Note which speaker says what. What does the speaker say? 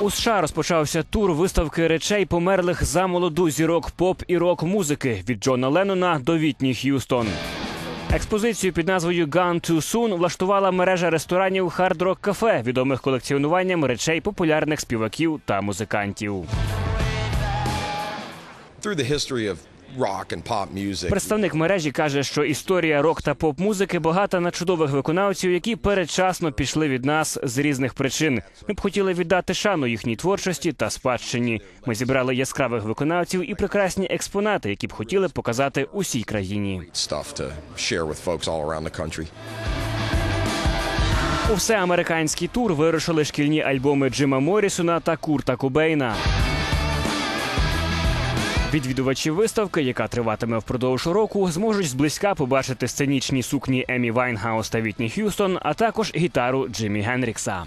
Speaker 1: У США розпочався тур виставки речей померлих за молоду зірок поп і рок музики від Джона Леннона до Вітні Х'юстон. Експозицію під назвою Gone Too Soon влаштувала мережа ресторанів Hard Rock Cafe, відомих колекціонуванням речей популярних співаків та музикантів.
Speaker 2: Rock and pop music.
Speaker 1: Представник мережі каже, що історія рок та поп-музики багата на чудових виконавців, які передчасно пішли від нас з різних причин. Ми б хотіли віддати шану їхній творчості та спадщині. Ми зібрали яскравих виконавців і прекрасні експонати, які б хотіли показати усій країні.
Speaker 2: stuff to share with folks all around the country.
Speaker 1: У всеамериканський тур вирушили шкільні альбоми Джима Моррісона та Курта Кубейна. Відвідувачі виставки, яка триватиме впродовж року, зможуть зблизька побачити сценічні сукні Емі Вайнгаус та Вітні Х'юстон, а також гітару Джиммі Генрікса.